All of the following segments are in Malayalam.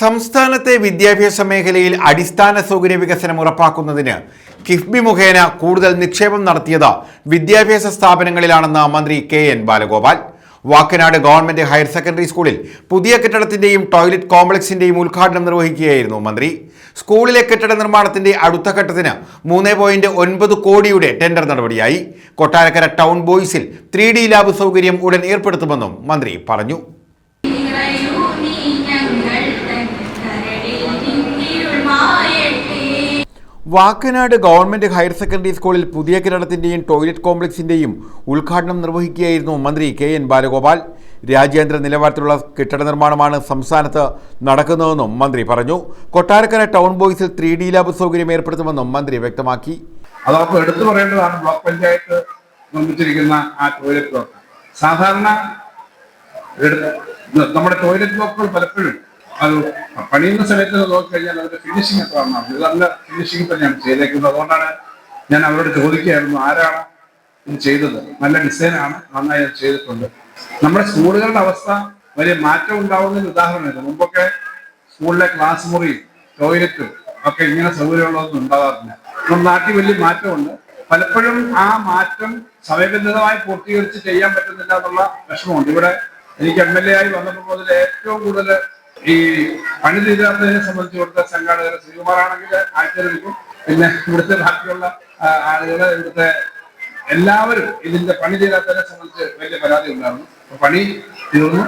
സംസ്ഥാനത്തെ വിദ്യാഭ്യാസ മേഖലയിൽ അടിസ്ഥാന സൗകര്യ വികസനം ഉറപ്പാക്കുന്നതിന് കിഫ്ബി മുഖേന കൂടുതൽ നിക്ഷേപം നടത്തിയത് വിദ്യാഭ്യാസ സ്ഥാപനങ്ങളിലാണെന്ന് മന്ത്രി K N Balagopal. Vakkanad government higher secondary സ്കൂളിൽ പുതിയ കെട്ടിടത്തിന്റെയും ടോയ്ലറ്റ് കോംപ്ലക്സിന്റെയും ഉദ്ഘാടനം നിർവഹിക്കുകയായിരുന്നു മന്ത്രി. സ്കൂളിലെ കെട്ടിട നിർമ്മാണത്തിന്റെ അടുത്ത ഘട്ടത്തിന് മൂന്ന് പോയിന്റ് ഒൻപത് കോടിയുടെ ടെൻഡർ നടപടിയായി. കൊട്ടാരക്കര ടൗൺ ബോയ്സിൽ ത്രീ ഡി ലാബ് സൗകര്യം ഉടൻ ഏർപ്പെടുത്തുമെന്നും മന്ത്രി പറഞ്ഞു. വാക്കനാട് ഗവൺമെന്റ് ഹയർ സെക്കൻഡറി സ്കൂളിൽ പുതിയ കെട്ടിടത്തിന്റെയും ടോയ്ലറ്റ് കോംപ്ലക്സിന്റെയും ഉദ്ഘാടനം നിർവഹിക്കുകയായിരുന്നു മന്ത്രി കെ എൻ ബാലഗോപാൽ. രാജ്യാന്തര നിലവാരത്തിലുള്ള കെട്ടിട നിർമ്മാണമാണ് സംസ്ഥാനത്ത് നടക്കുന്നതെന്നും മന്ത്രി പറഞ്ഞു. കൊട്ടാരക്കര ടൗൺ ബോയ്സിൽ ത്രീ ഡി ലാബ് സൗകര്യം ഏർപ്പെടുത്തുമെന്നും മന്ത്രി വ്യക്തമാക്കി. അതപ്പോൾ എടുത്തു പറയേണ്ടതാണ് ബ്ലോക്ക് പഞ്ചായത്ത് നിർമ്മിച്ചിരിക്കുന്ന ആ ടോയ്ലറ്റ് ബ്ലോക്ക്. സാധാരണ നമ്മുടെ ടോയ്ലറ്റ് ബ്ലോക്കുകൾ പലപ്പോഴും അത് പണിയുന്ന സമയത്ത് നോക്കിക്കഴിഞ്ഞാൽ അവരുടെ ഫിനിഷിംഗ് ഇത് നല്ല ഫിനിഷിംഗ് തന്നെയാണ് ചെയ്തേക്കുന്നത്. അതുകൊണ്ടാണ് ഞാൻ അവരോട് ചോദിക്കുകയായിരുന്നു ആരാണ് ഇത് ചെയ്തത്? നല്ല ഡിസൈനാണ് നന്നായി അത് ചെയ്തിട്ടുണ്ട്. നമ്മുടെ സ്കൂളുകളുടെ അവസ്ഥ വലിയ മാറ്റം ഉണ്ടാവുന്നതിന് ഉദാഹരണമില്ല. മുമ്പൊക്കെ സ്കൂളിലെ ക്ലാസ് മുറി ടോയ്ലറ്റ് ഒക്കെ ഇങ്ങനെ സൗകര്യമുള്ളതൊന്നും ഉണ്ടാകാറില്ല. നമ്മുടെ നാട്ടിൽ വലിയ മാറ്റമുണ്ട്. പലപ്പോഴും ആ മാറ്റം സമയബന്ധിതമായി പൂർത്തീകരിച്ച് ചെയ്യാൻ പറ്റുന്നില്ല എന്നുള്ള വിഷമമുണ്ട്. ഇവിടെ എനിക്ക് എം എൽ എ ആയി വന്നപ്പോൾ മുതൽ ഏറ്റവും കൂടുതൽ ഈ പണി തീരാത്തതിനെ സംബന്ധിച്ച് ഇവിടുത്തെ സംഘാടകർ ശ്രീകുമാറാണെങ്കിൽ ആഴ്ചയിലെടുക്കും പിന്നെ ഇവിടുത്തെ ബാക്കിയുള്ള ആളുകൾ ഇവിടുത്തെ എല്ലാവരും ഇതിന്റെ പണി തീരാത്തതിനെ സംബന്ധിച്ച് വലിയ പരാതി ഉണ്ടായിരുന്നു. പണി തീർന്നു.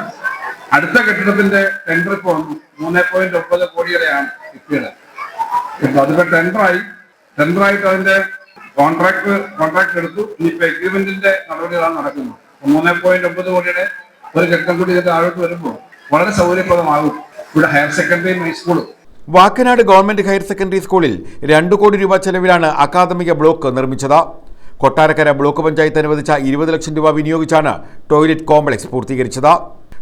അടുത്ത കെട്ടിടത്തിന്റെ ടെൻഡർ ഇപ്പൊ വന്നു മൂന്ന് പോയിന്റ് ഒമ്പത് കോടിയുടെയാണ് കിട്ടിയത്. ഇപ്പൊ അതിപ്പോ ടെൻഡറായി ടെൻഡറായിട്ട് അതിന്റെ കോൺട്രാക്ട് കോൺട്രാക്ട് എടുത്തു. ഇനിയിപ്പോ എഗ്രിമെന്റിന്റെ നടപടികളാണ് നടക്കുന്നത്. മൂന്ന് പോയിന്റ് ഒമ്പത് കോടിയുടെ ഒരു കെട്ടിടം കൂടി ഇതിന്റെ താഴോട്ട് വരുമ്പോൾ വളരെ സൗകര്യപ്രദമാകും. ഇവിടെ ഹയർ സെക്കൻഡറി ഹൈസ്കൂളും വാക്കനാട് ഗവൺമെന്റ് ഹയർ സെക്കൻഡറി സ്കൂളിൽ രണ്ടു കോടി രൂപ ചെലവിലാണ് അക്കാദമിക ബ്ലോക്ക് നിർമ്മിച്ചത്. കൊട്ടാരക്കര ബ്ലോക്ക് പഞ്ചായത്ത് അനുവദിച്ച ഇരുപത് ലക്ഷം രൂപ വിനിയോഗിച്ചാണ് ടോയ്ലറ്റ് കോംപ്ലക്സ് പൂർത്തീകരിച്ചത്.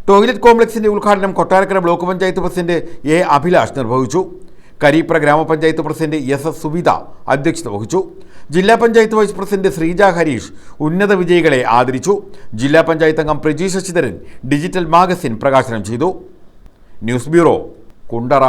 ടോയ്ലറ്റ് കോംപ്ലക്സിന്റെ ഉദ്ഘാടനം Kottarakkara block panchayat president A Abhilash നിർവഹിച്ചു. കരീപ്ര ഗ്രാമപഞ്ചായത്ത് പ്രസിഡന്റ് എസ് എസ് സുവിത അധ്യക്ഷത വഹിച്ചു. ജില്ലാ പഞ്ചായത്ത് വൈസ് പ്രസിഡന്റ് ശ്രീജ ഹരീഷ് ഉന്നത വിജയികളെ ആദരിച്ചു. ജില്ലാ പഞ്ചായത്ത് അംഗം പ്രജി ശശിധരൻ ഡിജിറ്റൽ മാഗസിൻ പ്രകാശനം ചെയ്തു. News bureau Kundara.